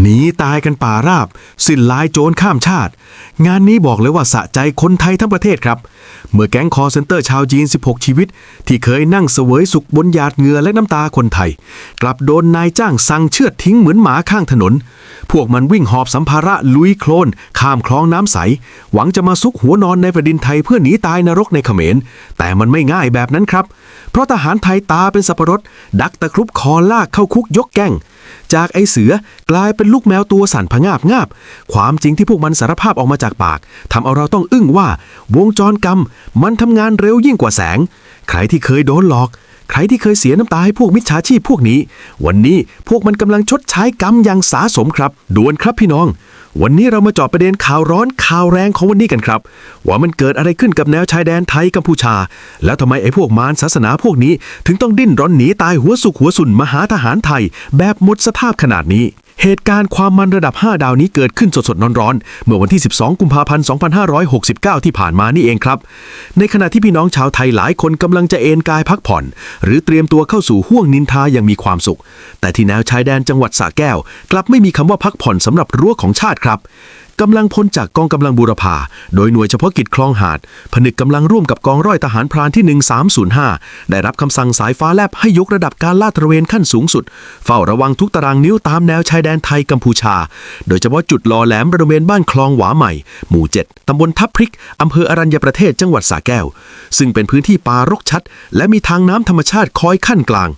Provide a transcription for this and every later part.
หนีตายกันป่าราบ สิ้นลายโจรข้ามชาติ งานนี้บอกเลยว่าสะใจคนไทยทั้งประเทศครับ เมื่อแก๊งคอเซนเตอร์ชาวจีน 16 ชีวิต ที่เคยนั่งเสวยสุขบนหยาดเหงื่อและน้ำตาคนไทย กลับโดนนายจ้างสั่งเชือดทิ้งเหมือนหมาข้างถนน พวกมันวิ่งหอบสัมภาระลุยโคลน ข้ามคลองน้ำใส หวังจะมาซุกหัวนอนในแผ่นดินไทยเพื่อหนีตายนรกในเขมร แต่มันไม่ง่ายแบบนั้นครับ เพราะทหารไทยตาเป็นสับปะรด ดักตะครุบคอลากเข้าคุกยกแก้งจากไอเสือกลายเป็นลูกแมวตัวสั่นผงาบงาบ ความจริงที่พวกมันสารภาพออกมาจากปากทำเอาเราต้องอึ้งว่า วงจรกรรม มันทำงานเร็วยิ่งกว่าแสง ใครที่เคยโดนหลอก ใครที่เคยเสียน้ำตาให้พวกมิจฉาชีพพวกนี้ วันนี้พวกมันกำลังชดใช้กรรมอย่างสาสมครับด่วนครับพี่น้องวันนี้เรามาจาะประเด็นข่าวร้อนข่าวแรงของวันนี้กันครับ ว่ามันเกิดอะไรขึ้นกับแนวชายแดนไทยกัมพูชา แล้วทำไมไอ้พวกมารศาสนาพวกนี้ ถึงต้องดิ้นรนหนีตายหัวสุกหัวสุนมาหาทหารไทย แบบหมดสภาพขนาดนี้ เหตุการณ์ความมันระดับ 5 ดาวนี้เกิดขึ้นสดๆร้อนๆ เมื่อวันที่ 12 กุมภาพันธ์ 2569 ที่ผ่านมานี่เองครับ ในขณะที่พี่น้องชาวไทยหลายคนกำลังจะเอนกายพักผ่อน หรือเตรียมตัวเข้าสู่ห่วงนินทาอย่างมีความสุข แต่ที่แนวชายแดนจังหวัดสระแก้ว กลับไม่มีคำว่าพักผ่อนสำหรับรั้วของชาติครับ กำลังพลจากกองกำลังบูรพา โดยหน่วยเฉพาะกิจคลองหาด ผนึกกำลังร่วมกับกองร้อยทหารพรานที่ 1305 ได้รับคำสั่งสายฟ้าแลบให้ยกระดับการลาดตระเวนขั้นสูงสุด เฝ้าระวังทุกตารางนิ้วตามแนวชายแดนไทยกัมพูชา โดยเฉพาะจุดหล่อแหลมบริเวณบ้านคลองหวาใหม่ หมู่ 7ตำบลทับพริกอำเภออรัญญประเทศจังหวัดสระแก้ว ซึ่งเป็นพื้นที่ป่ารกชัด และมีทางน้ำธรรมชาติคอยขั้นกลาง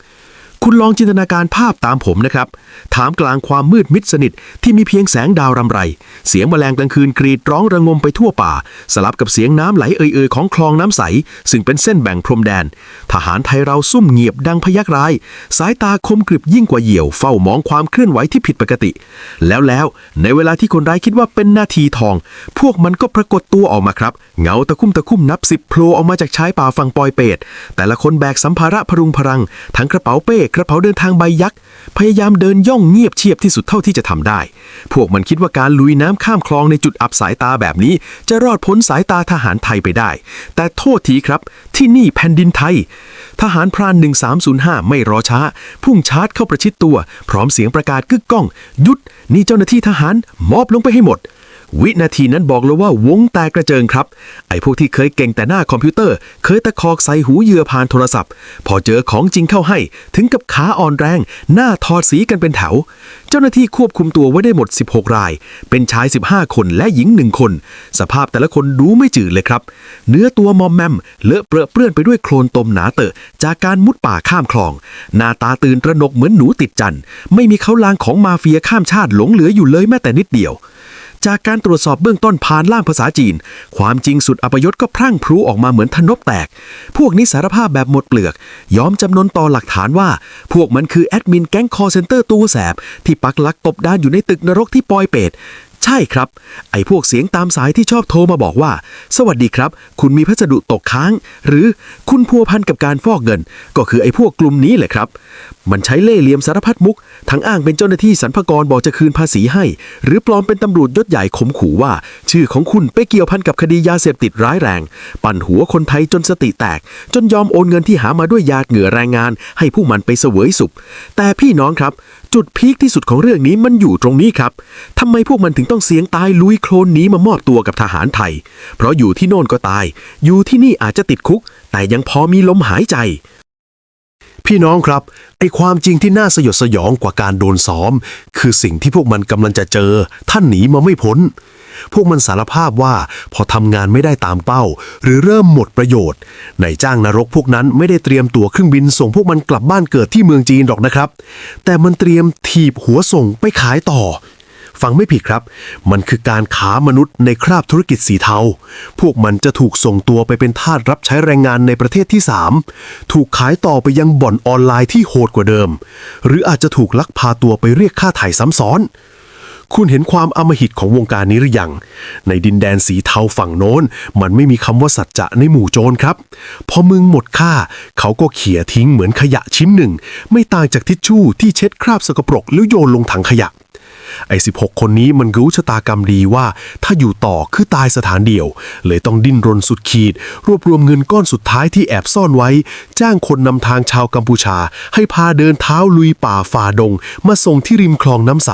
คุณลองจินตนาการภาพตามผมนะครับ ถามกลางความมืดมิดสนิทที่มีเพียงแสงดาวรำไร เสียงแมลงกลางคืนกรีดร้องระงมไปทั่วป่า สลับกับเสียงน้ำไหลเอ่ยๆของคลองน้ำใส ซึ่งเป็นเส้นแบ่งพรมแดน ทหารไทยเราซุ่มเงียบดังพยักร้าย สายตาคมกริบยิ่งกว่าเหยี่ยว เฝ้ามองความเคลื่อนไหวที่ผิดปกติ แล้วแล้วในเวลาที่คนร้ายคิดว่าเป็นนาทีทอง พวกมันก็ปรากฏตัวออกมาครับ เงาตะคุ่มตะคุ่มนับสิบโผล่ออกมาจากชายป่าฝั่งปอยเปตแต่ละคนแบกสัมภาระพรุงพรังทั้งกระเป๋าเป้กระเป๋าเดินทางใบยักษ์พยายามเดินย่องเงียบเชียบที่สุดเท่าที่จะทำได้ พวกมันคิดว่าการลุยน้ำข้ามคลองในจุดอับสายตาแบบนี้ จะรอดพ้นสายตาทหารไทยไปได้ แต่โทษทีครับ ที่นี่แผ่นดินไทย ทหารพราน 1305 ไม่รอช้า พุ่งชาร์จเข้าประชิดตัว พร้อมเสียงประกาศกึกก้อง หยุด นี่เจ้าหน้าที่ทหารมอบลงไปให้หมด วินาทีนั้นบอกเลยว่าวงแตกกระเจิงครับ ไอ้พวกที่เคยเก่งแต่หน้าคอมพิวเตอร์ เคยตะคอกใส่หูเหยื่อผ่านโทรศัพท์ พอเจอของจริงเข้าให้ ถึงกับขาอ่อนแรง หน้าทอดสีกันเป็นแถว เจ้าหน้าที่ควบคุมตัวไว้ได้หมด 16 ราย เป็นชาย 15 คนและหญิงหนึ่งคน สภาพแต่ละคนดูไม่จืดเลยครับ เนื้อตัวมอมแมมเลอะเปรอะเปื้อนไปด้วยโคลนตมหนาเตอะ จากการมุดป่าข้ามคลอง หน้าตาตื่นระหนกเหมือนหนูติดจันทร์ไม่มีเขาลางของมาเฟียข้ามชาติหลงเหลืออยู่เลยแม้แต่นิดเดียว จากการตรวจสอบเบื้องต้นผ่านล่ามภาษาจีน ความจริงสุดอัปยศก็พรั่งพรูออกมาเหมือนทนบแตก พวกนี้สารภาพแบบหมดเปลือก ยอมจำนนต่อหลักฐานว่า พวกมันคือแอดมินแก๊งคอเซนเตอร์ตัวแสบ ที่ปักหลักกบดานอยู่ในตึกนรกที่ปอยเปต ใช่ครับ ไอ้พวกเสียงตามสายที่ชอบโทรมาบอกว่า สวัสดีครับ คุณมีพัสดุตกค้าง หรือคุณพัวพันกับการฟอกเงิน ก็คือไอ้พวกกลุ่มนี้แหละครับ มันใช้เล่ห์เหลี่ยมสารพัดมุก ทั้งอ้างเป็นเจ้าหน้าที่สรรพากรบอกจะคืนภาษีให้ หรือปลอมเป็นตำรวจยศใหญ่ข่มขู่ว่า ชื่อของคุณไปเกี่ยวพันกับคดียาเสพติดร้ายแรง ปั่นหัวคนไทยจนสติแตก จนยอมโอนเงินที่หามาด้วยยาเหงื่อแรงงาน ให้ผู้มันไปเสวยสุข แต่พี่น้องครับ จุดพีคที่สุดของเรื่องนี้มันอยู่ตรงนี้ครับทำไมพวกมันถึงต้องเสียงตายลุยโคลนหนีมามอบตัวกับทหารไทย เพราะอยู่ที่โน่นก็ตาย อยู่ที่นี่อาจจะติดคุก แต่ยังพอมีลมหายใจ พี่น้องครับ ไอความจริงที่น่าสยดสยองกว่าการโดนซ้อม คือสิ่งที่พวกมันกำลังจะเจอ ท่านหนีมาไม่พ้น พวกมันสารภาพว่าพอทำงานไม่ได้ตามเป้า หรือเริ่มหมดประโยชน์นายจ้างนรกพวกนั้นไม่ได้เตรียมตั๋วเครื่องบินส่งพวกมันกลับบ้านเกิดที่เมืองจีนหรอกนะครับ แต่มันเตรียมถีบหัวส่งไปขายต่อฟังไม่ผิดครับ มันคือการค้ามนุษย์ในคราบธุรกิจสีเทา พวกมันจะถูกส่งตัวไปเป็นทาสรับใช้แรงงานในประเทศที่ 3 ถูกขายต่อไปยังบ่อนออนไลน์ที่โหดกว่าเดิม หรืออาจจะถูกลักพาตัวไปเรียกค่าไถ่ซ้ำซ้อน คุณเห็นความอำมหิตของวงการนี้หรือยัง ในดินแดนสีเทาฝั่งโน้น มันไม่มีคำว่าสัจจะในหมู่โจรครับ พอมึงหมดค่า เขาก็เขี่ยทิ้งเหมือนขยะชิ้นหนึ่ง ไม่ต่างจากทิชชู่ที่เช็ดคราบสกปรกแล้วโยนลงถังขยะ ไอ้16 คนนี้มันรู้ชะตากรรมดีว่า ถ้าอยู่ต่อคือตายสถานเดียว เลยต้องดิ้นรนสุดขีด รวบรวมเงินก้อนสุดท้ายที่แอบซ่อนไว้ จ้างคนนำทางชาวกัมพูชา ให้พาเดินเท้าลุยป่าฝ่าดง มาส่งที่ริมคลองน้ำใส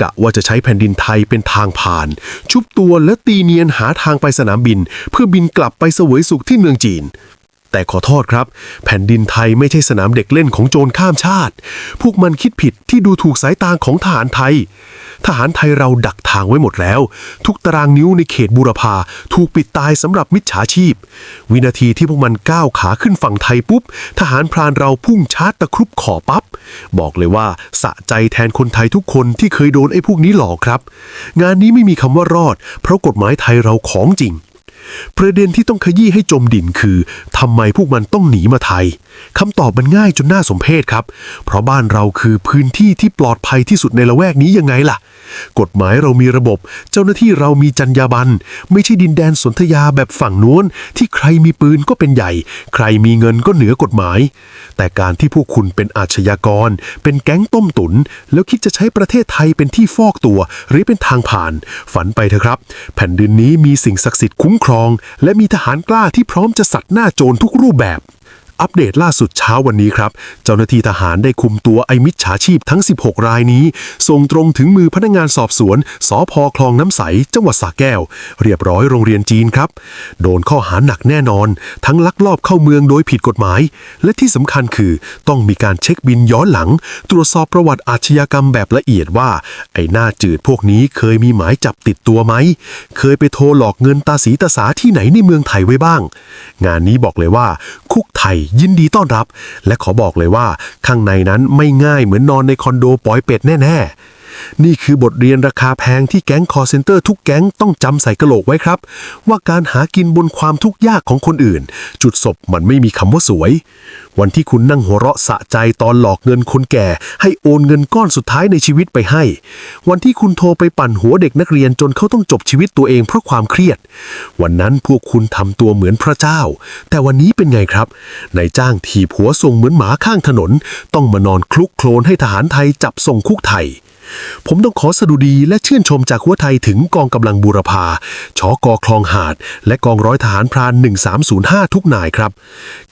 กะว่าจะใช้แผ่นดินไทยเป็นทางผ่าน ชุบตัวและตีเนียนหาทางไปสนามบิน เพื่อบินกลับไปเสวยสุขที่เมืองจีน แต่ขอโทษครับ แผ่นดินไทยไม่ใช่สนามเด็กเล่นของโจรข้ามชาติ พวกมันคิดผิดที่ดูถูกสายตาของทหารไทย ทหารไทยเราดักทางไว้หมดแล้ว ทุกตารางนิ้วในเขตบูรพาถูกปิดตายสำหรับมิจฉาชีพ วินาทีที่พวกมันก้าวขาขึ้นฝั่งไทยปุ๊บ ทหารพรานเราพุ่งชาร์จตะครุบขอปับ๊บบอกเลยว่าสะใจแทนคนไทยทุกคนที่เคยโดนไอ้พวกนี้หลอกครับ งานนี้ไม่มีคำว่ารอด เพราะกฎหมายไทยเราของจริง ประเด็นที่ต้องขยี้ให้จมดินคือทำไมพวกมันต้องหนีมาไทยคำตอบมันง่ายจนน่าสมเพชครับ เพราะบ้านเราคือพื้นที่ที่ปลอดภัยที่สุดในละแวกนี้ยังไงล่ะ กฎหมายเรามีระบบ เจ้าหน้าที่เรามีจรรยาบรรณไม่ใช่ดินแดนสนธยาแบบฝั่งนู้นที่ใครมีปืนก็เป็นใหญ่ ใครมีเงินก็เหนือกฎหมาย แต่การที่พวกคุณเป็นอาชญากร เป็นแก๊งต้มตุน แล้วคิดจะใช้ประเทศไทยเป็นที่ฟอกตัว หรือเป็นทางผ่าน ฝันไปเถอะครับ แผ่นดินนี้มีสิ่งศักดิ์สิทธิ์คุ้มครองและมีทหารกล้าที่พร้อมจะสัตว์หน้าโจรทุกรูปแบบ อัปเดตล่าสุดเช้าวันนี้ครับ เจ้าหน้าที่ทหารได้คุมตัวไอมิจฉาชีพทั้ง 16 รายนี้ ส่งตรงถึงมือพนักงานสอบสวนสอพอคลองน้ำใส จังหวัดสระแก้ว เรียบร้อยโรงเรียนจีนครับ โดนข้อหาหนักแน่นอน ทั้งลักลอบเข้าเมืองโดยผิดกฎหมาย และที่สำคัญคือต้องมีการเช็คบินย้อนหลัง ตรวจสอบประวัติอาชญากรรมแบบละเอียดว่า ไอ้หน้าจืดพวกนี้เคยมีหมายจับติดตัวไหม เคยไปโทรหลอกเงินตาสีตาสาที่ไหนในเมืองไทยไว้บ้าง งานนี้บอกเลยว่า คุกไทยยินดีต้อนรับ และขอบอกเลยว่า ข้างในนั้นไม่ง่ายเหมือนนอนในคอนโดปอยเป็ดแน่ ๆ นี่คือบทเรียนราคาแพงที่แก๊งคอเซนเตอร์ทุกแก๊งต้องจำใส่กระโหลกไว้ครับ ว่าการหากินบนความทุกข์ยากของคนอื่น จุดศพมันไม่มีคำว่าสวย วันที่คุณนั่งหัวเราะสะใจตอนหลอกเงินคนแก่ ให้โอนเงินก้อนสุดท้ายในชีวิตไปให้ วันที่คุณโทรไปปั่นหัวเด็กนักเรียนจนเขาต้องจบชีวิตตัวเองเพราะความเครียด วันนั้นพวกคุณทำตัวเหมือนพระเจ้า แต่วันนี้เป็นไงครับนายจ้างถีบหัวส่งเหมือนหมาข้างถนน ต้องมานอนคลุกโคลนให้ทหารไทยจับส่งคุกไทย ผมต้องขอสดุดีและชื่นชมจากหัวไทยถึงกองกำลังบูรพาชอกอคลองหาด และกองร้อยทหารพราน 1305 ทุกนายครับ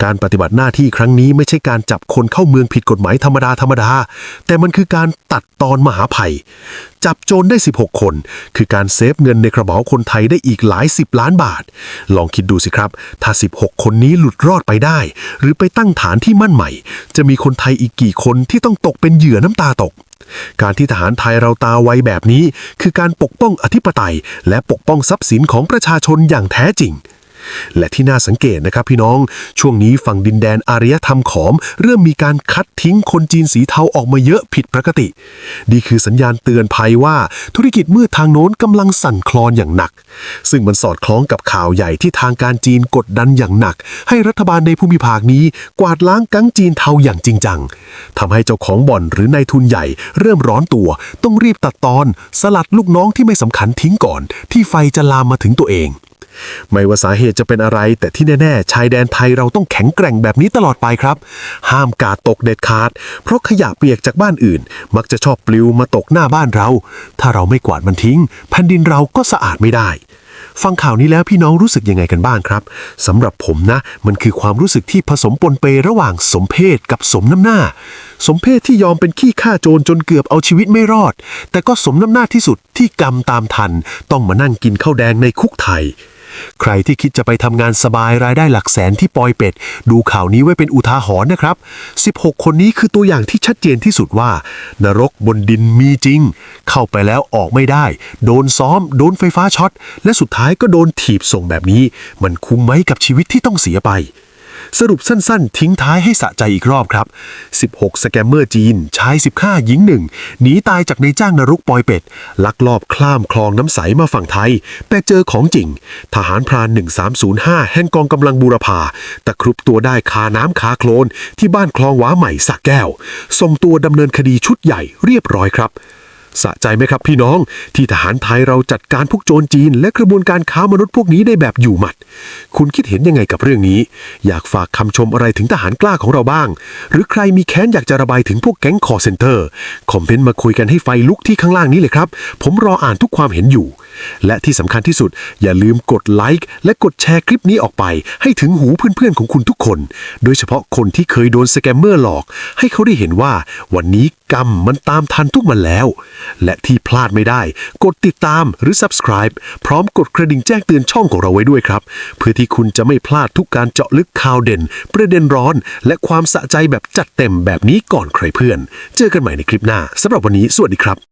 การปฏิบัติหน้าที่ครั้งนี้ไม่ใช่การจับคนเข้าเมืองผิดกฎหมายธรรมดาธรรมดา แต่มันคือการตัดตอนมหาภัย จับโจรได้ 16 คน คือการเซฟเงินในกระเป๋าคนไทยได้อีกหลาย 10 ล้านบาท ลองคิดดูสิครับ ถ้า 16 คนนี้หลุดรอดไปได้ หรือไปตั้งฐานที่มั่นใหม่ จะมีคนไทยอีกกี่คนที่ต้องตกเป็นเหยื่อน้ำตาตก การที่ทหารไทยเราตาไวแบบนี้ คือการปกป้องอธิปไตย และปกป้องทรัพย์สินของประชาชนอย่างแท้จริง และที่น่าสังเกตนะครับพี่น้อง ช่วงนี้ฝั่งดินแดนอารยธรรมขอม เริ่มมีการคัดทิ้งคนจีนสีเทาออกมาเยอะผิดปกติ นี่คือสัญญาณเตือนภัยว่าธุรกิจมืดทางโน้นกำลังสั่นคลอนอย่างหนัก ซึ่งมันสอดคล้องกับข่าวใหญ่ที่ทางการจีนกดดันอย่างหนัก ให้รัฐบาลในภูมิภาคนี้กวาดล้างกังจีนเทาอย่างจริงจังทำให้เจ้าของบ่อนหรือนายทุนใหญ่ เริ่มร้อนตัว ต้องรีบตัดตอน สลัดลูกน้องที่ไม่สำคัญทิ้งก่อน ที่ไฟจะลามมาถึงตัวเอง ไม่ว่าสาเหตุจะเป็นอะไร แต่ที่แน่ๆ ชายแดนไทยเราต้องแข็งแกร่งแบบนี้ตลอดไปครับ ห้ามกาดตกเด็ดขาด เพราะขยะเปียกจากบ้านอื่น มักจะชอบปลิวมาตกหน้าบ้านเรา ถ้าเราไม่กวาดมันทิ้ง แผ่นดินเราก็สะอาดไม่ได้ฟังข่าวนี้แล้วพี่น้องรู้สึกยังไงกันบ้างครับสำหรับผมนะ มันคือความรู้สึกที่ผสมปนเประหว่างสมเพศกับสมน้ำหน้า สมเพศที่ยอมเป็นขี้ข้าโจรจนเกือบเอาชีวิตไม่รอด แต่ก็สมน้ำหน้าที่สุดที่กรรมตามทัน ต้องมานั่งกินข้าวแดงในคุกไทย ใครที่คิดจะไปทำงานสบายรายได้หลักแสนที่ปอยเป็ด ดูข่าวนี้ไว้เป็นอุทาหรณ์นะครับ 16 คนนี้คือตัวอย่างที่ชัดเจนที่สุดว่า นรกบนดินมีจริง เข้าไปแล้วออกไม่ได้ โดนซ้อม โดนไฟฟ้าช็อต และสุดท้ายก็โดนถีบส่งแบบนี้ มันคุ้มไหมกับชีวิตที่ต้องเสียไป สรุปสั้นๆ ทิ้งท้ายให้สะใจอีกรอบครับ 16 สแกมเมอร์จีนชาย 15 หญิงหนึ่งหนีตายจากในจ้างนรกปอยเป็ด ลักลอบข้ามคลองน้ำใสมาฝั่งไทย แต่เจอของจริง ทหารพราน 1305 แห่งกองกำลังบูรพาตะครุบตัวได้คาน้ำคาโคลน ที่บ้านคลองว้าใหม่สักแก้วส่งตัวดำเนินคดีชุดใหญ่เรียบร้อยครับ สะใจไหมครับพี่น้อง ที่ทหารไทยเราจัดการพวกโจรจีน และกระบวนการค้ามนุษย์พวกนี้ได้แบบอยู่หมัด คุณคิดเห็นยังไงกับเรื่องนี้ อยากฝากคำชมอะไรถึงทหารกล้าของเราบ้าง หรือใครมีแค้นอยากจะระบายถึงพวกแก๊งคอเซนเตอร์ คอมเมนต์มาคุยกันให้ไฟลุกที่ข้างล่างนี้เลยครับ ผมรออ่านทุกความเห็นอยู่ และที่สำคัญที่สุดอย่าลืมกดไลค์และกดแชร์คลิปนี้ออกไป ให้ถึงหูเพื่อนๆของคุณทุกคน โดยเฉพาะคนที่เคยโดนสแกมเมอร์หลอก ให้เขาได้เห็นว่า วันนี้กรรมมันตามทันทุกมันแล้ว และที่พลาดไม่ได้ กดติดตามหรือ subscribe พร้อมกดกระดิ่งแจ้งเตือนช่องของเราไว้ด้วยครับ เพื่อที่คุณจะไม่พลาดทุกการเจาะลึกข่าวเด่น ประเด็นร้อน และความสะใจแบบจัดเต็มแบบนี้ก่อนใครเพื่อน เจอกันใหม่ในคลิปหน้าสำหรับวันนี้สวัสดีครับ